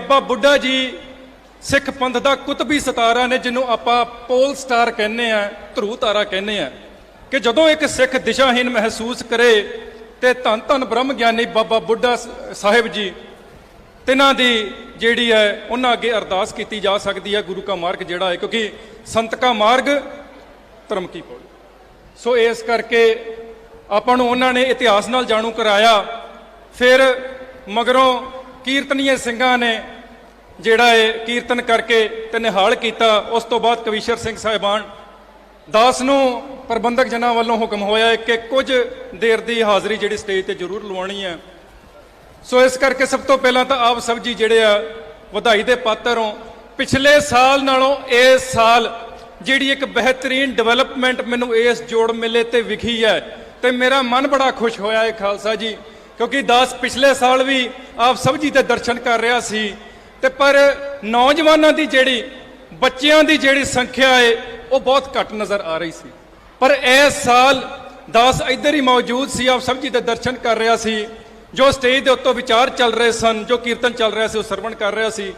ਬਾਬਾ ਬੁੱਢਾ ਜੀ ਸਿੱਖ ਪੰਥ ਦਾ ਕੁਤਬੀ ਸਿਤਾਰਾ ਨੇ, ਜਿਹਨੂੰ ਆਪਾਂ ਪੋਲ ਸਟਾਰ ਕਹਿੰਦੇ ਆ, ਧਰੂ ਤਾਰਾ ਕਹਿੰਦੇ ਆ, ਕਿ ਜਦੋਂ ਇੱਕ ਸਿੱਖ ਦਿਸ਼ਾਹੀਨ ਮਹਿਸੂਸ ਕਰੇ ਤੇ ਧੰਨ ਧੰਨ ਬ੍ਰਹਮ ਗਿਆਨੀ ਬਾਬਾ ਬੁੱਢਾ ਸ- ਸਾਹਿਬ ਜੀ, ਤਿਨਾਂ ਦੀ ਜਿਹੜੀ ਹੈ, ਉਹਨਾਂ ਅੱਗੇ ਅਰਦਾਸ ਕੀਤੀ ਜਾ ਸਕਦੀ ਹੈ ਗੁਰੂ ਕਾ ਮਾਰਗ ਜਿਹੜਾ ਹੈ, ਕਿਉਂਕਿ ਸੰਤ ਕਾ ਮਾਰਗ ਧਰਮ ਕੀ ਪੌੜੀ ਸੋ ਇਸ ਕਰਕੇ ਆਪਾਂ ਨੂੰ ਉਹਨਾਂ ਨੇ ਇਤਿਹਾਸ ਨਾਲ ਜਾਣੂ ਕਰਾਇਆ। ਫਿਰ ਮਗਰੋਂ ਕੀਰਤਨੀਏ ਸਿੰਘਾਂ ਨੇ ਜਿਹੜਾ ਇਹ ਕੀਰਤਨ ਕਰਕੇ ਤੇ ਨਿਹਾਲ ਕੀਤਾ, ਉਸ ਤੋਂ ਬਾਅਦ ਕਵੀਸ਼ਰ ਸਿੰਘ ਸਾਹਿਬਾਨ ਦਾਸ ਨੂੰ ਪ੍ਰਬੰਧਕ ਜਨਾਂ ਵੱਲੋਂ ਹੁਕਮ ਹੋਇਆ ਹੈ ਕਿ ਕੁਝ ਦੇਰ ਦੀ ਹਾਜ਼ਰੀ ਜਿਹੜੀ ਸਟੇਜ ਤੇ ਜ਼ਰੂਰ ਲਵਾਉਣੀ ਹੈ। ਸੋ ਇਸ ਕਰਕੇ ਸਭ ਤੋਂ ਪਹਿਲਾਂ ਤਾਂ ਆਪ ਸਭ ਜੀ ਜਿਹੜੇ ਆ, ਵਧਾਈ ਦੇ ਪਾਤਰ ਹੋ। ਪਿਛਲੇ ਸਾਲ ਨਾਲੋਂ ਇਸ ਸਾਲ ਜਿਹੜੀ ਇੱਕ ਬਿਹਤਰੀਨ ਡਿਵੈਲਪਮੈਂਟ ਮੈਨੂੰ ਇਸ ਜੋੜ ਮੇਲੇ ਤੇ ਵਿਖੀ ਹੈ ਤੇ ਮੇਰਾ ਮਨ ਬੜਾ ਖੁਸ਼ ਹੋਇਆ ਹੈ ਖਾਲਸਾ ਜੀ। ਕਿਉਂਕਿ ਦਾਸ ਪਿਛਲੇ ਸਾਲ ਵੀ ਆਪ ਸਭ ਜੀ ਦੇ ਦਰਸ਼ਨ ਕਰ ਰਿਹਾ ਸੀ। ਤੇ ਪਰ ਨੌਜਵਾਨਾਂ ਦੀ ਜਿਹੜੀ, ਬੱਚਿਆਂ ਦੀ ਜਿਹੜੀ ਸੰਖਿਆ ਹੈ ਉਹ ਬਹੁਤ ਘੱਟ ਨਜ਼ਰ ਆ ਰਹੀ ਸੀ। ਪਰ ਇਸ ਸਾਲ ਦਾਸ ਇੱਧਰ ਹੀ ਮੌਜੂਦ ਸੀ, ਆਪ ਸਭ ਜੀ ਦੇ ਦਰਸ਼ਨ ਕਰ ਰਿਹਾ ਸੀ। ਜੋ ਸਟੇਜ ਦੇ ਉੱਤੋਂ ਵਿਚਾਰ ਚੱਲ ਰਹੇ ਸਨ, ਜੋ ਕੀਰਤਨ ਚੱਲ ਰਿਹਾ ਸੀ, ਉਹ ਸਰਵਣ ਕਰ ਰਿਹਾ ਸੀ।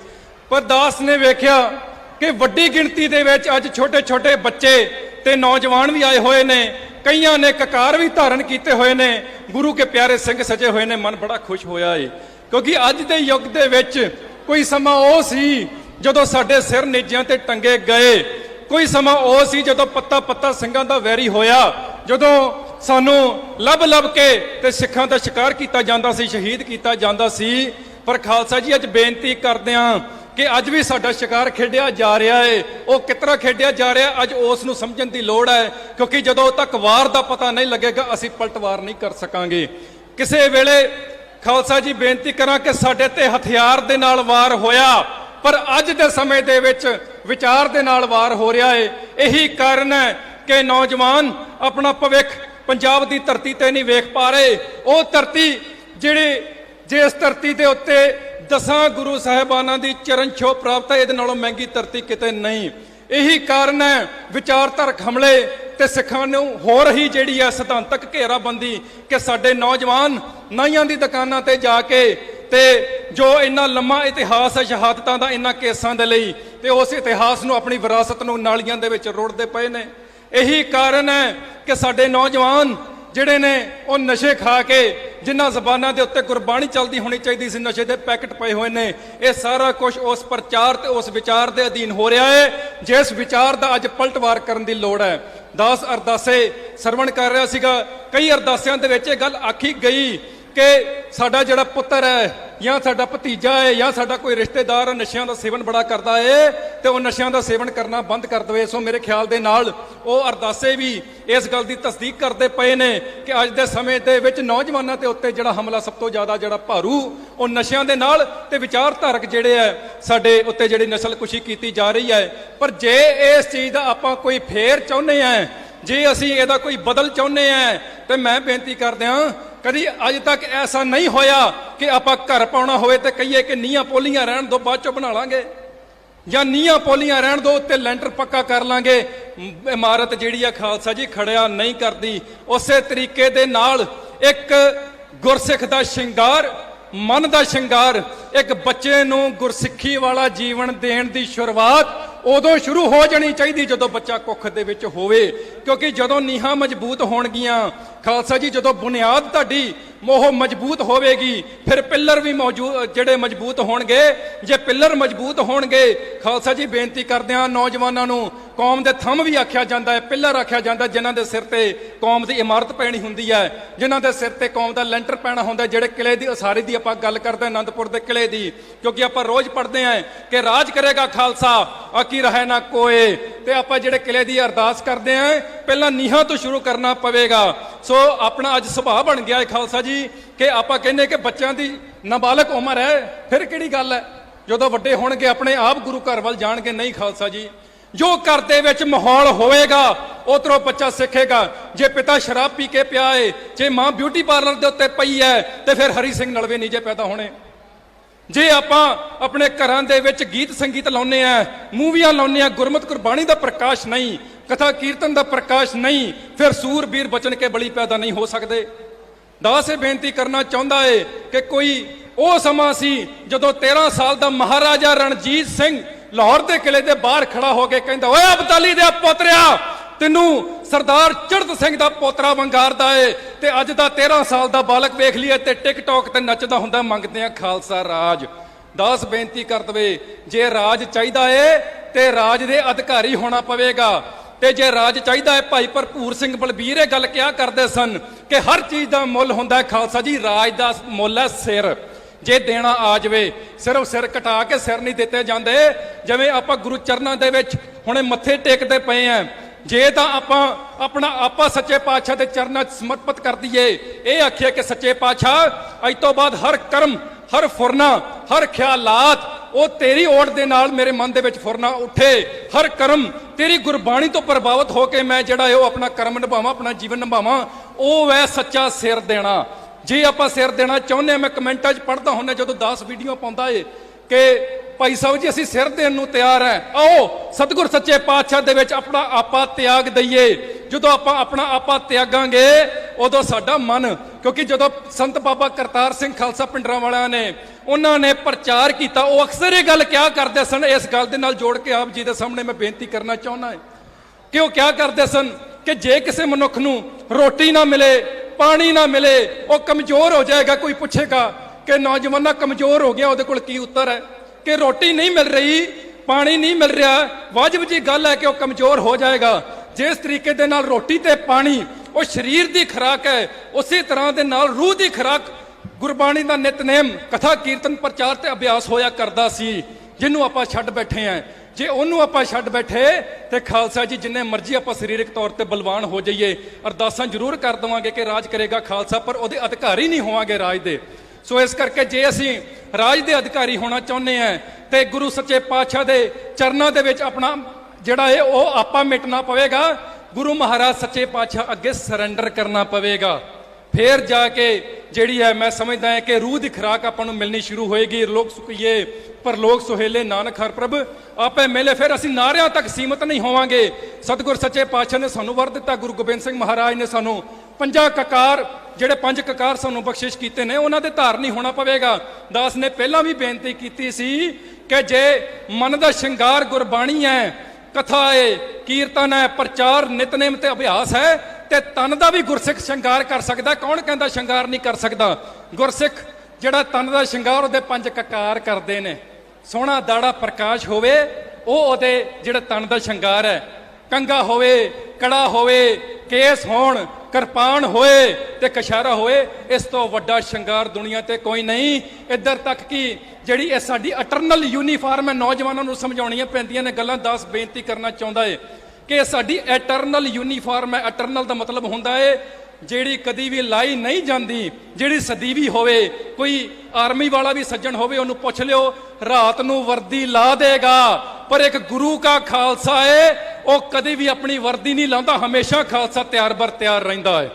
ਪਰ ਦਾਸ ਨੇ ਵੇਖਿਆ ਕਿ ਵੱਡੀ ਗਿਣਤੀ ਦੇ ਵਿੱਚ ਅੱਜ ਛੋਟੇ-ਛੋਟੇ ਬੱਚੇ ਤੇ ਨੌਜਵਾਨ ਵੀ ਆਏ ਹੋਏ ਨੇ। ਕਈਆਂ ਨੇ ਕਕਾਰ ਵੀ ਧਾਰਨ ਕੀਤੇ ਹੋਏ ਨੇ, ਗੁਰੂ ਕੇ ਪਿਆਰੇ ਸਿੰਘ ਸਜੇ ਹੋਏ ਨੇ, ਮਨ ਬੜਾ ਖੁਸ਼ ਹੋਇਆ ਏ। ਕਿਉਂਕਿ ਅੱਜ ਦੇ ਯੁੱਗ ਦੇ ਵਿੱਚ ਕੋਈ ਸਮਾਂ ਉਹ ਸੀ ਜਦੋਂ ਸਾਡੇ ਸਿਰ ਨੇਜਿਆਂ ਤੇ ਟੰਗੇ ਗਏ। ਕੋਈ ਸਮਾਂ ਉਹ ਸੀ ਜਦੋਂ ਪੱਤਾ ਪੱਤਾ ਸਿੰਘਾਂ ਦਾ ਵੈਰੀ ਹੋਇਆ। ਜਦੋਂ ਸਾਨੂੰ ਲੱਭ ਲੱਭ ਕੇ ਤੇ ਸਿੱਖਾਂ ਦਾ ਸ਼ਿਕਾਰ ਕੀਤਾ ਜਾਂਦਾ ਸੀ, ਸ਼ਹੀਦ ਕੀਤਾ ਜਾਂਦਾ ਸੀ। ਪਰ ਖਾਲਸਾ ਜੀ, ਅੱਜ ਬੇਨਤੀ ਕਰਦੇ ਹਾਂ ਕਿ ਅੱਜ ਵੀ ਸਾਡਾ ਸ਼ਿਕਾਰ ਖੇਡਿਆ ਜਾ ਰਿਹਾ ਏ। ਉਹ ਕਿਤਰਾ ਖੇਡਿਆ ਜਾ ਰਿਹਾ, ਅੱਜ ਉਸ ਨੂੰ ਸਮਝਣ ਦੀ ਲੋੜ ਹੈ। ਕਿਉਂਕਿ ਜਦੋਂ ਤੱਕ ਵਾਰ ਦਾ ਪਤਾ ਨਹੀਂ ਲੱਗੇਗਾ, ਅਸੀਂ ਪਲਟਵਾਰ ਨਹੀਂ ਕਰ ਸਕਾਂਗੇ। ਕਿਸੇ ਵੇਲੇ ਖਾਲਸਾ ਜੀ ਬੇਨਤੀ ਕਰਾਂ ਕਿ ਸਾਡੇ ਤੇ ਹਥਿਆਰ ਦੇ ਨਾਲ ਵਾਰ ਹੋਇਆ, ਪਰ ਅੱਜ ਦੇ ਸਮੇਂ ਦੇ ਵਿੱਚ ਵਿਚਾਰ ਦੇ ਨਾਲ ਵਾਰ ਹੋ ਰਿਹਾ ਏ। ਇਹੀ ਕਾਰਨ ਹੈ ਕਿ ਨੌਜਵਾਨ ਆਪਣਾ ਭਵਿੱਖ ਪੰਜਾਬ ਦੀ ਧਰਤੀ ਤੇ ਨਹੀਂ ਵੇਖ ਪਾ ਰਹੇ। ਉਹ ਧਰਤੀ ਜਿਹੜੀ, ਜਿਸ ਧਰਤੀ ਦੇ ਉੱਤੇ ਦਸਾਂ, ਗੁਰੂ ਸਾਹਿਬਾਨਾਂ ਦੀ ਚਰਨ ਛੋਹ ਪ੍ਰਾਪਤ ਹੈ, ਇਹਦੇ ਨਾਲੋਂ ਮਹਿੰਗੀ ਧਰਤੀ ਕਿਤੇ ਨਹੀਂ। ਇਹੀ ਕਾਰਨ ਹੈ, ਵਿਚਾਰਧਾਰਕ ਹਮਲੇ ਤੇ ਸਿੱਖਾਂ ਨੂੰ ਹੋ ਰਹੀ ਜਿਹੜੀ ਹੈ ਸਿਧਾਂਤਕ ਘੇਰਾਬੰਦੀ ਕਿ ਸਾਡੇ ਨੌਜਵਾਨ ਨਾਈਆਂ ਦੀ ਦੁਕਾਨਾਂ ਤੇ ਜਾ ਕੇ ਤੇ ਜੋ ਇੰਨਾ ਲੰਮਾ ਇਤਿਹਾਸ ਹੈ, ਸ਼ਹਾਦਤਾਂ ਦਾ ਇਹਨਾਂ ਕੇਸਾਂ ਦੇ ਲਈ ਤੇ ਉਸ ਇਤਿਹਾਸ ਨੂੰ ਆਪਣੀ ਵਿਰਾਸਤ ਨੂੰ ਨਾਲੀਆਂ ਦੇ ਵਿੱਚ ਰੋੜਦੇ ਪਏ ਨੇ। ਇਹੀ ਕਾਰਨ ਹੈ ਕਿ ਸਾਡੇ ਨੌਜਵਾਨ ਜਿਹੜੇ ਨੇ, ਉਹ ਨਸ਼ੇ ਖਾ ਕੇ ਜਿਨ੍ਹਾਂ ਜ਼ਬਾਨਾਂ ਦੇ ਉੱਤੇ ਗੁਰਬਾਣੀ ਚੱਲਦੀ ਹੋਣੀ ਚਾਹੀਦੀ ਸੀ, ਨਸ਼ੇ ਦੇ ਪੈਕਟ ਪਏ ਹੋਏ ਨੇ। ਇਹ ਸਾਰਾ ਕੁਝ ਉਸ ਪ੍ਰਚਾਰ ਤੇ ਉਸ ਵਿਚਾਰ ਦੇ ਅਧੀਨ ਹੋ ਰਿਹਾ ਹੈ, ਜਿਸ ਵਿਚਾਰ ਦਾ ਅੱਜ ਪਲਟਵਾਰ ਕਰਨ ਦੀ ਲੋੜ ਹੈ। ਦਾਸ ਅਰਦਾਸੇ ਸਰਵਣ ਕਰ ਰਿਹਾ ਸੀਗਾ। ਕਈ ਅਰਦਾਸਿਆਂ ਦੇ ਵਿੱਚ ਇਹ ਗੱਲ ਆਖੀ ਗਈ ਕਿ ਸਾਡਾ ਜਿਹੜਾ ਪੁੱਤਰ ਹੈ, ਜਾਂ ਸਾਡਾ ਭਤੀਜਾ ਹੈ, ਜਾਂ ਸਾਡਾ ਕੋਈ ਰਿਸ਼ਤੇਦਾਰ ਨਸ਼ਿਆਂ ਦਾ ਸੇਵਨ ਬੜਾ ਕਰਦਾ ਏ, ਤੇ ਉਹ ਨਸ਼ਿਆਂ ਦਾ ਸੇਵਨ ਕਰਨਾ ਬੰਦ ਕਰ ਦਵੇ। ਸੋ ਮੇਰੇ ਖਿਆਲ ਦੇ ਨਾਲ ਉਹ ਅਰਦਾਸੇ ਵੀ ਇਸ ਗੱਲ ਦੀ ਤਸਦੀਕ ਕਰਦੇ ਪਏ ਨੇ ਕਿ ਅੱਜ ਦੇ ਸਮੇਂ ਦੇ ਵਿੱਚ ਨੌਜਵਾਨਾਂ ਦੇ ਉੱਤੇ ਜਿਹੜਾ ਹਮਲਾ ਸਭ ਤੋਂ ਜ਼ਿਆਦਾ ਜਿਹੜਾ ਭਾਰੂ, ਉਹ ਨਸ਼ਿਆਂ ਦੇ ਨਾਲ ਤੇ ਵਿਚਾਰਧਾਰਕ ਜਿਹੜੇ ਹੈ, ਸਾਡੇ ਉੱਤੇ ਜਿਹੜੀ ਨਸਲਕੁਸ਼ੀ ਕੀਤੀ ਜਾ ਰਹੀ ਹੈ। ਪਰ ਜੇ ਇਸ ਚੀਜ਼ ਦਾ ਆਪਾਂ ਕੋਈ ਫੇਰ ਚਾਹੁੰਦੇ ਆ ਜੇ ਅਸੀਂ ਇਹਦਾ ਕੋਈ ਬਦਲ ਚਾਹੁੰਦੇ ਆ ਤੇ ਮੈਂ ਬੇਨਤੀ ਕਰਦੇ ਹਾਂ ਕਦੀ ਅੱਜ ਤੱਕ ਐਸਾ ਨਹੀਂ ਹੋਇਆ ਕਿ ਆਪਾਂ ਘਰ ਪਾਉਣਾ ਹੋਵੇ ਤੇ ਕਹੀਏ ਕਿ ਨੀਆਂ ਪੋਲੀਆਂ ਰਹਿਣ ਦੋ, ਬਾਅਦ ਚੋਂ ਬਣਾ ਲਾਂਗੇ। ਜਾਂ ਨੀਆਂ ਪੋਲੀਆਂ ਰਹਿਣ ਦੋ, ਉੱਤੇ ਲੈਂਟਰ ਪੱਕਾ ਕਰ ਲਾਂਗੇ। ਇਮਾਰਤ ਜਿਹੜੀ ਆ ਖਾਲਸਾ ਜੀ ਖੜਿਆ ਨਹੀਂ ਕਰਦੀ। ਉਸੇ ਤਰੀਕੇ ਦੇ ਨਾਲ ਇੱਕ ਗੁਰਸਿੱਖ ਦਾ ਸ਼ਿੰਗਾਰ, ਮਨ ਦਾ ਸ਼ਿੰਗਾਰ, ਇੱਕ ਬੱਚੇ ਨੂੰ ਗੁਰਸਿੱਖੀ ਵਾਲਾ ਜੀਵਨ ਦੇਣ ਦੀ ਸ਼ੁਰੂਆਤ ਉਦੋਂ ਸ਼ੁਰੂ ਹੋ ਜਾਣੀ ਚਾਹੀਦੀ ਜਦੋਂ ਬੱਚਾ ਕੁੱਖ ਦੇ ਵਿੱਚ ਹੋਵੇ, ਕਿਉਂਕਿ ਜਦੋਂ ਨੀਹਾਂ ਮਜ਼ਬੂਤ ਹੋਣਗੀਆਂ, ਖਾਲਸਾ ਜੀ ਜਦੋਂ ਬੁਨਿਆਦ ਤੁਹਾਡੀ ਉਹ ਮਜ਼ਬੂਤ ਹੋਵੇਗੀ। ਫਿਰ ਪਿੱਲਰ ਵੀ ਮੌਜੂਦ ਜਿਹੜੇ ਮਜ਼ਬੂਤ ਹੋਣਗੇ, ਜੇ ਪਿੱਲਰ ਮਜ਼ਬੂਤ ਹੋਣਗੇ, ਖਾਲਸਾ ਜੀ ਬੇਨਤੀ ਕਰਦੇ ਹਾਂ ਨੌਜਵਾਨਾਂ ਨੂੰ, ਕੌਮ ਦੇ ਥੰਮ ਵੀ ਆਖਿਆ ਜਾਂਦਾ ਹੈ, ਪਿੱਲਰ ਆਖਿਆ ਜਾਂਦਾ ਜਿਨ੍ਹਾਂ ਦੇ ਸਿਰ ਤੇ ਕੌਮ ਦੀ ਇਮਾਰਤ ਪੈਣੀ ਹੁੰਦੀ ਹੈ, ਜਿਨ੍ਹਾਂ ਦੇ ਸਿਰ ਤੇ ਕੌਮ ਦਾ ਲੈਂਟਰ ਪੈਣਾ ਹੁੰਦਾ ਜਿਹੜੇ ਕਿਲੇ ਦੀ ਉਸਾਰੀ ਦੀ ਆਪਾਂ ਗੱਲ ਕਰਦੇ ਹਾਂ ਆਨੰਦਪੁਰ ਦੇ ਕਿਲੇ ਦੀ, ਕਿਉਂਕਿ ਆਪਾਂ ਰੋਜ਼ ਪੜ੍ਹਦੇ ਹਾਂ ਕਿ ਰਾਜ ਕਰੇਗਾ ਖਾਲਸਾ ਆਕੀ ਰਹੇ ਨਾ ਕੋਏ। ਤੇ ਆਪਾਂ ਜਿਹੜੇ ਕਿਲੇ ਦੀ ਅਰਦਾਸ ਕਰਦੇ ਹਾਂ, ਪਹਿਲਾਂ ਨੀਹਾਂ ਤੋਂ ਸ਼ੁਰੂ ਕਰਨਾ ਪਵੇਗਾ। ਸੋ ਆਪਣਾ ਅੱਜ ਸੁਭਾਅ ਬਣ ਗਿਆ ਹੈ ਖਾਲਸਾ ਜੀ, ਕਿ ਆਪਾਂ ਕਹਿੰਦੇ ਕਿ ਬੱਚਿਆਂ ਦੀ ਨਾਬਾਲਗ ਉਮਰ ਹੈ, ਫਿਰ ਕਿਹੜੀ ਗੱਲ ਹੈ? ਜਦੋਂ ਵੱਡੇ ਹੋਣਗੇ, ਆਪਣੇ ਆਪ ਗੁਰੂ ਘਰ ਵੱਲ ਜਾਣਗੇ, ਨਹੀਂ ਖਾਲਸਾ ਜੀ। ਜੋ ਘਰ ਦੇ ਵਿੱਚ ਮਾਹੌਲ ਹੋਵੇਗਾ, ਉਧਰੋਂ ਬੱਚਾ ਸਿੱਖੇਗਾ। ਜੇ ਪਿਤਾ ਸ਼ਰਾਬ ਪੀ ਕੇ ਪਿਆ ਏ, ਜੇ ਮਾਂ ਬਿਊਟੀ ਪਾਰਲਰ ਦੇ ਉੱਤੇ ਪਈ ਹੈ, ਤੇ ਫਿਰ ਹਰੀ ਸਿੰਘ ਨਲਵੇ ਨਹੀਂ ਜੇ ਪੈਦਾ ਹੋਣੇ। ਜੇ ਆਪਾਂ ਆਪਣੇ ਘਰਾਂ ਦੇ ਵਿੱਚ ਗੀਤ ਸੰਗੀਤ ਲਾਉਨੇ ਆ ਮੂਵੀਆਂ ਲਾਉਨੇ ਆ ਗੁਰਮਤ ਗੁਰਬਾਣੀ ਦਾ ਪ੍ਰਕਾਸ਼ ਨਹੀਂ ਕਥਾ ਕੀਰਤਨ ਦਾ ਪ੍ਰਕਾਸ਼ ਨਹੀਂ, ਫਿਰ ਸੂਰਬੀਰ ਬਚਨ ਕੇ ਬਲੀ ਪੈਦਾ ਨਹੀਂ ਹੋ ਸਕਦੇ। ਦਾਸ ਇਹ ਬੇਨਤੀ ਕਰਨਾ ਚਾਹੁੰਦਾ ਏ ਕਿ ਕੋਈ ਉਹ ਸਮਾਂ ਸੀ ਜਦੋਂ 13 ਸਾਲ ਦਾ ਮਹਾਰਾਜਾ ਰਣਜੀਤ ਸਿੰਘ ਲਾਹੌਰ ਦੇ ਕਿਲੇ ਦੇ ਬਾਹਰ ਖੜਾ ਹੋ ਕੇ ਕਹਿੰਦਾ, ਓਏ ਅਬਦਾਲੀ ਦੇ ਪੋਤਰਿਆ, ਤੈਨੂੰ ਸਰਦਾਰ ਚੜਤ ਸਿੰਘ ਦਾ ਪੋਤਰਾ ਵੰਗਾਰਦਾ ਏ ਤੇ ਅੱਜ ਦਾ 13 ਸਾਲ ਦਾ ਬਾਲਕ ਵੇਖ ਲਈਏ ਤੇ ਟਿਕਟੌਕ ਤੇ ਨੱਚਦਾ ਹੁੰਦਾ ਮੰਗਦੇ ਆ ਖਾਲਸਾ ਰਾਜ। ਦਾਸ ਬੇਨਤੀ ਕਰ ਦਵੇ, ਜੇ ਰਾਜ ਚਾਹੀਦਾ ਏ ਤੇ ਰਾਜ ਦੇ ਅਧਿਕਾਰੀ ਹੋਣਾ ਪਵੇਗਾ। ਤੇ ਜੇ ਰਾਜ ਚਾਹੀਦਾ ਹੈ ਭਾਈ ਭਰਪੂਰ ਸਿੰਘ ਬਲਬੀਰ, ਇਹ ਗੱਲ ਕਿਹਾ ਕਰਦੇ ਸਨ ਕਿ ਹਰ ਚੀਜ਼ ਦਾ ਮੁੱਲ ਹੁੰਦਾ ਹੈ ਖਾਲਸਾ ਜੀ, ਰਾਜ ਦਾ ਮੁੱਲ ਹੈ ਸਿਰ। ਜੇ ਦੇਣਾ ਆ ਜਾਵੇ ਸਿਰਫ ਸਿਰ ਕਟਾ ਕੇ ਸਿਰ ਨਹੀਂ ਦਿੱਤੇ ਜਾਂਦੇ। ਜਿਵੇਂ ਆਪਾਂ ਗੁਰੂ ਚਰਨਾਂ ਦੇ ਵਿੱਚ ਹੁਣੇ ਮੱਥੇ ਟੇਕਦੇ ਪਏ ਆਂ ਜੇ ਤਾਂ ਆਪਾਂ ਆਪਣਾ ਆਪਾ ਸੱਚੇ ਪਾਤਸ਼ਾਹ ਦੇ ਚਰਨਾਂ 'ਚ ਸਮਰਪਿਤ ਕਰ ਦਈਏ। ਇਹ ਆਖੀਏ ਕਿ ਸੱਚੇ ਪਾਤਸ਼ਾਹ, ਅੱਜ ਤੋਂ ਬਾਅਦ ਹਰ ਕਰਮ, ਹਰ ਫੁਰਨਾ, ਹਰ ਖਿਆਲਾਤ ਉਹ ਤੇਰੀ ਓਟ ਦੇ ਨਾਲ ਮੇਰੇ ਮਨ ਦੇ ਵਿੱਚ ਫੁਰਨਾ ਉੱਠੇ। ਹਰ ਕਰਮ ਤੇਰੀ ਗੁਰਬਾਣੀ ਤੋਂ ਪ੍ਰਭਾਵਿਤ ਹੋ ਕੇ ਮੈਂ ਜਿਹੜਾ ਹੈ ਉਹ ਆਪਣਾ ਕਰਮ ਨਿਭਾਵਾਂ, ਆਪਣਾ ਜੀਵਨ ਨਿਭਾਵਾਂ, ਉਹ ਹੈ ਸੱਚਾ ਸਿਰ ਦੇਣਾ। ਜੇ ਆਪਾਂ ਸਿਰ ਦੇਣਾ ਚਾਹੁੰਦੇ ਹਾਂ, ਮੈਂ ਕਮੈਂਟਾਂ 'ਚ ਪੜ੍ਹਦਾ ਹੁੰਦਾ ਜਦੋਂ 10 ਵੀਡੀਓ ਪਾਉਂਦਾ ਏ ਕਿ ਭਾਈ ਸਾਹਿਬ ਜੀ, ਅਸੀਂ ਸਿਰ ਦੇਣ ਨੂੰ ਤਿਆਰ ਹੈ। ਆਓ, ਸਤਿਗੁਰ ਸੱਚੇ ਪਾਤਸ਼ਾਹ ਦੇ ਵਿੱਚ ਆਪਣਾ ਆਪਾ ਤਿਆਗ ਦਈਏ। ਜਦੋਂ ਆਪਾਂ ਆਪਣਾ ਆਪਾ ਤਿਆਗਾਂਗੇ ਉਦੋਂ ਸਾਡਾ ਮਨ, ਕਿਉਂਕਿ ਜਦੋਂ ਸੰਤ ਬਾਬਾ ਕਰਤਾਰ ਸਿੰਘ ਖਾਲਸਾ ਪਿੰਡਰਾਂ ਵਾਲਿਆਂ ਨੇ ਉਹਨਾਂ ਨੇ ਪ੍ਰਚਾਰ ਕੀਤਾ, ਉਹ ਅਕਸਰ ਇਹ ਗੱਲ ਕਿਹਾ ਕਰਦੇ ਸਨ, ਇਸ ਗੱਲ ਦੇ ਨਾਲ ਜੋੜ ਕੇ ਆਪ ਜੀ ਦੇ ਸਾਹਮਣੇ ਮੈਂ ਬੇਨਤੀ ਕਰਨਾ ਚਾਹੁੰਦਾ ਹਾਂ। ਕਿ ਉਹ ਕਿਆ ਕਰਦੇ ਸਨ ਕਿ ਜੇ ਕਿਸੇ ਮਨੁੱਖ ਨੂੰ ਰੋਟੀ ਨਾ ਮਿਲੇ, ਪਾਣੀ ਨਾ ਮਿਲੇ, ਉਹ ਕਮਜ਼ੋਰ ਹੋ ਜਾਏਗਾ, ਕੋਈ ਪੁੱਛੇਗਾ ਕਿ ਨੌਜਵਾਨਾ ਕਮਜ਼ੋਰ ਹੋ ਗਿਆ ਉਹਦੇ ਕੋਲ ਕੀ ਉੱਤਰ ਹੈ? ਕਿ ਰੋਟੀ ਨਹੀਂ ਮਿਲ ਰਹੀ, ਪਾਣੀ ਨਹੀਂ ਮਿਲ ਰਿਹਾ, ਵਾਜਬ ਜੀ ਗੱਲ ਹੈ ਕਿ ਉਹ ਕਮਜ਼ੋਰ ਹੋ ਜਾਏਗਾ। ਜਿਸ ਤਰੀਕੇ ਦੇ ਨਾਲ ਰੋਟੀ ਤੇ ਪਾਣੀ ਉਹ ਸਰੀਰ ਦੀ ਖੁਰਾਕ ਹੈ, ਉਸੇ ਤਰ੍ਹਾਂ ਦੇ ਨਾਲ ਰੂਹ ਦੀ ਖੁਰਾਕ। ਗੁਰਬਾਣੀ ਦਾ ਨਿਤਨੇਮ, ਕਥਾ, ਕੀਰਤਨ, ਪ੍ਰਚਾਰ ਤੇ ਅਭਿਆਸ ਹੋਇਆ ਕਰਦਾ ਸੀ, ਜਿਹਨੂੰ ਆਪਾਂ ਛੱਡ ਬੈਠੇ ਆਂ ਜੇ ਉਹਨੂੰ ਆਪਾਂ ਛੱਡ ਬੈਠੇ, ਤੇ ਖਾਲਸਾ ਜੀ, ਜਿੰਨੇ ਮਰਜ਼ੀ ਆਪਾਂ ਸਰੀਰਕ ਤੌਰ ਤੇ ਬਲਵਾਨ ਹੋ ਜਾਈਏ, ਅਰਦਾਸਾਂ ਜ਼ਰੂਰ ਕਰ ਦਵਾਂਗੇ ਕਿ ਰਾਜ ਕਰੇਗਾ ਖਾਲਸਾ, ਪਰ ਉਹਦੇ ਅਧਿਕਾਰੀ ਨਹੀਂ ਹੋਵਾਂਗੇ ਰਾਜ ਦੇ। ਸੋ ਇਸ ਕਰਕੇ ਜੇ ਅਸੀਂ ਰਾਜ ਦੇ ਅਧਿਕਾਰੀ ਹੋਣਾ ਚਾਹੁੰਦੇ ਆਂ ਤੇ ਗੁਰੂ ਸੱਚੇ ਪਾਤਸ਼ਾਹ ਦੇ ਚਰਨਾਂ ਦੇ ਵਿੱਚ ਆਪਣਾ ਜਿਹੜਾ ਹੈ, ਉਹ ਆਪਾਂ ਮਿਟਣਾ ਪਵੇਗਾ। ਗੁਰੂ ਮਹਾਰਾਜ ਸੱਚੇ ਪਾਤਸ਼ਾਹ ਅੱਗੇ ਸਰੈਂਡਰ ਕਰਨਾ ਪਵੇਗਾ। ਫੇਰ ਜਾ ਕੇ ਜਿਹੜੀ ਹੈ, ਮੈਂ ਸਮਝਦਾ ਹਾਂ ਕਿ ਰੂਹ ਦੀ ਖੁਰਾਕ ਆਪਾਂ ਨੂੰ ਮਿਲਣੀ ਸ਼ੁਰੂ ਹੋਏਗੀ। ਲੋਕ ਸੁਖੀਏ ਪਰ ਲੋਕ ਸੁਹੇਲੇ, ਨਾਨਕ ਹਰ ਪ੍ਰਭ, ਆਪੇ ਮਿਲੇ, ਫਿਰ ਅਸੀਂ ਨਾਰਿਆਂ ਤੱਕ ਸੀਮਤ ਨਹੀਂ ਹੋਵਾਂਗੇ। ਸਤਿਗੁਰ ਸੱਚੇ ਪਾਤਸ਼ਾਹ ਨੇ ਸਾਨੂੰ ਵਰ ਦਿੱਤਾ, ਗੁਰੂ ਗੋਬਿੰਦ ਸਿੰਘ ਮਹਾਰਾਜ ਨੇ ਸਾਨੂੰ ਪੰਜਾਂ ਕਕਾਰ, ਜਿਹੜੇ ਪੰਜ ਕਕਾਰ ਸਾਨੂੰ ਬਖਸ਼ਿਸ਼ ਕੀਤੇ ਨੇ, ਉਹਨਾਂ ਦੇ ਧਾਰਨੀ ਹੋਣਾ ਪਵੇਗਾ। ਦਾਸ ਨੇ ਪਹਿਲਾਂ ਵੀ ਬੇਨਤੀ ਕੀਤੀ ਸੀ ਕਿ ਜੇ ਮਨ ਦਾ ਸ਼ਿੰਗਾਰ ਗੁਰਬਾਣੀ ਹੈ ਕਥਾ ਹੈ ਕੀਰਤਨ ਹੈ, ਪ੍ਰਚਾਰ ਨਿਤਨੇਮ ਤੇ ਅਭਿਆਸ ਹੈ ਤੇ ਤਨ ਦਾ ਵੀ ਗੁਰਸਿੱਖ ਸ਼ਿੰਗਾਰ ਕਰ ਸਕਦਾ। ਕੌਣ ਕਹਿੰਦਾ ਸ਼ਿੰਗਾਰ ਨਹੀਂ ਕਰ ਸਕਦਾ? ਗੁਰਸਿੱਖ ਜਿਹੜਾ ਤਨ ਦਾ ਸ਼ਿੰਗਾਰ ਉਹਦੇ ਪੰਜ ਕਕਾਰ ਕਰਦੇ ਨੇ। ਸੋਹਣਾ ਦਾੜਾ ਪ੍ਰਕਾਸ਼ ਹੋਵੇ, ਉਹ ਉਹਦੇ ਜਿਹੜਾ ਤਨ ਦਾ ਸ਼ਿੰਗਾਰ ਹੈ ਕੰਗਾ ਹੋਵੇ, ਕੜਾ ਹੋਵੇ, ਕੇਸ ਹੋਣ, ਕਿਰਪਾਨ ਹੋਏ ਤੇ ਕਸ਼ਾਰਾ ਹੋਏ, ਇਸ ਤੋਂ ਵੱਡਾ ਸ਼ਿੰਗਾਰ ਦੁਨੀਆ ਤੇ ਕੋਈ ਨਹੀਂ। ਇੱਧਰ ਤੱਕ ਕਿ ਜਿਹੜੀ ਇਹ ਸਾਡੀ ਅਟਰਨਲ ਯੂਨੀਫਾਰਮ ਹੈ, ਨੌਜਵਾਨਾਂ ਨੂੰ ਸਮਝਾਉਣੀਆਂ ਪੈਂਦੀਆਂ ਨੇ, ਗੱਲਾਂ 10 ਬੇਨਤੀ ਕਰਨਾ ਚਾਹੁੰਦਾ ਏ ਕਿ ਸਾਡੀ ਐਟਰਨਲ ਯੂਨੀਫਾਰਮ ਹੈ। ਅਟਰਨਲ ਦਾ ਮਤਲਬ ਹੁੰਦਾ ਏ ਜਿਹੜੀ ਕਦੀ ਵੀ ਲਾਈ ਨਹੀਂ ਜਾਂਦੀ, ਜਿਹੜੀ ਸਦੀਵੀ ਹੋਵੇ, ਕੋਈ ਆਰਮੀ ਵਾਲਾ ਵੀ ਸੱਜਣ ਹੋਵੇ, ਉਹਨੂੰ ਪੁੱਛ ਲਿਓ, ਰਾਤ ਨੂੰ ਵਰਦੀ ਲਾ ਦੇਗਾ, ਪਰ ਇੱਕ ਗੁਰੂ ਕਾ ਖਾਲਸਾ ਏ ਉਹ ਕਦੇ ਵੀ ਆਪਣੀ ਵਰਦੀ ਨਹੀਂ ਲਾਉਂਦਾ, ਹਮੇਸ਼ਾ ਖਾਲਸਾ ਤਿਆਰ ਬਰ ਤਿਆਰ ਰਹਿੰਦਾ ਹੈ।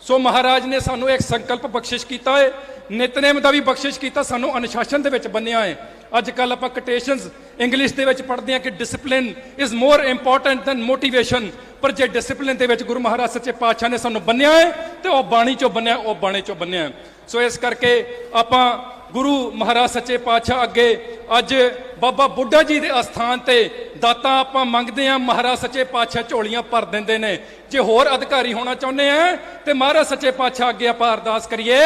ਸੋ ਮਹਾਰਾਜ ਨੇ ਸਾਨੂੰ ਇੱਕ ਸੰਕਲਪ ਬਖਸ਼ਿਸ਼ ਕੀਤਾ ਹੈ। ਨਿਤਨੇਮ ਦਾ ਵੀ ਬਖਸ਼ਿਸ਼ ਕੀਤਾ, ਸਾਨੂੰ ਅਨੁਸ਼ਾਸਨ ਦੇ ਵਿੱਚ ਬੰਨਿਆ ਹੈ। ਅੱਜ ਕੱਲ ਆਪਾਂ ਕੋਟੇਸ਼ਨਸ ਇੰਗਲਿਸ਼ ਦੇ ਵਿੱਚ ਪੜ੍ਹਦੇ ਹਾਂ ਕਿ discipline is more important than motivation ਪਰ ਜੇ ਡਿਸਪਲਿਨ ਦੇ ਵਿੱਚ ਗੁਰੂ ਮਹਾਰਾਜ ਸੱਚੇ ਪਾਤਸ਼ਾਹ ਨੇ ਸਾਨੂੰ ਬੰਨਿਆ ਹੈ, ਤੇ ਉਹ ਬਾਣੀ ਚੋਂ ਬੰਨਿਆ, ਉਹ ਬਾਣੇ ਚੋਂ ਬੰਨਿਆ ਹੈ। ਸੋ ਇਸ ਕਰਕੇ ਆਪਾਂ ਗੁਰੂ ਮਹਾਰਾਜ ਸੱਚੇ ਪਾਤਸ਼ਾਹ ਅੱਗੇ ਅੱਜ ਬਾਬਾ ਬੁੱਢਾ ਜੀ ਦੇ ਅਸਥਾਨ ਤੇ ਦਾਤਾਂ ਆਪਾਂ ਮੰਗਦੇ ਆਂ ਮਹਾਰਾਜ ਸੱਚੇ ਪਾਤਸ਼ਾਹ ਝੋਲੀਆਂ ਭਰ ਦਿੰਦੇ ਨੇ। ਜੇ ਹੋਰ ਅਧਿਕਾਰੀ ਹੋਣਾ ਚਾਹੁੰਦੇ ਆ, ਤੇ ਮਹਾਰਾਜ ਸੱਚੇ ਪਾਤਸ਼ਾਹ ਅੱਗੇ ਆਪਾਂ ਅਰਦਾਸ ਕਰੀਏ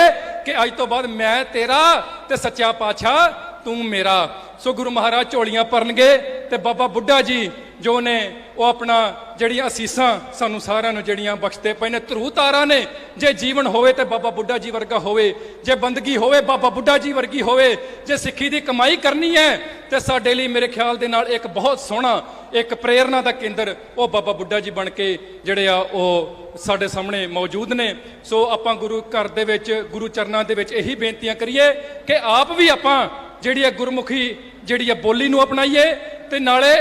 ਕਿ ਅੱਜ ਤੋਂ ਬਾਅਦ ਮੈਂ ਤੇਰਾ ਤੇ ਸੱਚਾ ਪਾਤਸ਼ਾਹ ਤੂੰ ਮੇਰਾ। ਸੋ ਗੁਰੂ ਮਹਾਰਾਜ ਝੋਲੀਆਂ ਭਰਨਗੇ ਤੇ ਬਾਬਾ ਬੁੱਢਾ ਜੀ ਜੋ ਨੇ ਉਹ ਆਪਣਾ ਜਿਹੜੀਆਂ ਅਸੀਸਾਂ ਸਾਨੂੰ ਸਾਰਿਆਂ ਨੂੰ ਜਿਹੜੀਆਂ ਬਖਸ਼ਦੇ ਪਏ ਨੇ, ਧਰੂ ਤਾਰਾ ਨੇ। ਜੇ ਜੀਵਨ ਹੋਵੇ ਤੇ ਬਾਬਾ ਬੁੱਢਾ ਜੀ ਵਰਗਾ ਹੋਵੇ, ਜੇ ਬੰਦਗੀ ਹੋਵੇ ਬਾਬਾ ਬੁੱਢਾ ਜੀ ਵਰਗੀ ਹੋਵੇ, ਜੇ ਸਿੱਖੀ ਦੀ ਕਮਾਈ ਕਰਨੀ ਹੈ, ਤੇ ਸਾਡੇ ਲਈ ਮੇਰੇ ਖਿਆਲ ਦੇ ਨਾਲ ਇੱਕ ਬਹੁਤ ਸੋਹਣਾ, ਇੱਕ ਪ੍ਰੇਰਣਾ ਦਾ ਕੇਂਦਰ ਉਹ ਬਾਬਾ ਬੁੱਢਾ ਜੀ ਬਣ ਕੇ ਜਿਹੜੇ ਆ ਉਹ ਸਾਡੇ ਸਾਹਮਣੇ ਮੌਜੂਦ ਨੇ। ਸੋ ਆਪਾਂ ਗੁਰੂ ਘਰ ਦੇ ਵਿੱਚ, ਗੁਰੂ ਚਰਨਾਂ ਦੇ ਵਿੱਚ ਇਹੀ ਬੇਨਤੀਆਂ ਕਰੀਏ ਕਿ ਆਪ ਵੀ ਆਪਾਂ ਜਿਹੜੀ ਹੈ ਗੁਰਮੁਖੀ ਜਿਹੜੀ ਹੈ ਬੋਲੀ ਨੂੰ ਅਪਣਾਈਏ ਤੇ ਨਾਲੇ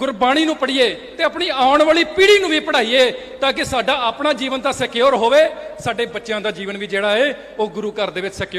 ਗੁਰਬਾਣੀ ਨੂੰ ਪੜ੍ਹੀਏ ਤੇ ਆਪਣੀ ਆਉਣ ਵਾਲੀ ਪੀੜ੍ਹੀ ਨੂੰ ਵੀ ਪੜ੍ਹਾਈਏ ਤਾਂ ਕਿ ਸਾਡਾ ਆਪਣਾ ਜੀਵਨ ਤਾਂ ਸਿਕਿਉਰ ਹੋਵੇ, ਸਾਡੇ ਬੱਚਿਆਂ ਦਾ ਜੀਵਨ ਵੀ ਜਿਹੜਾ ਹੈ ਉਹ ਗੁਰੂ ਘਰ ਦੇ ਵਿੱਚ ਸਿਕਿਉਰ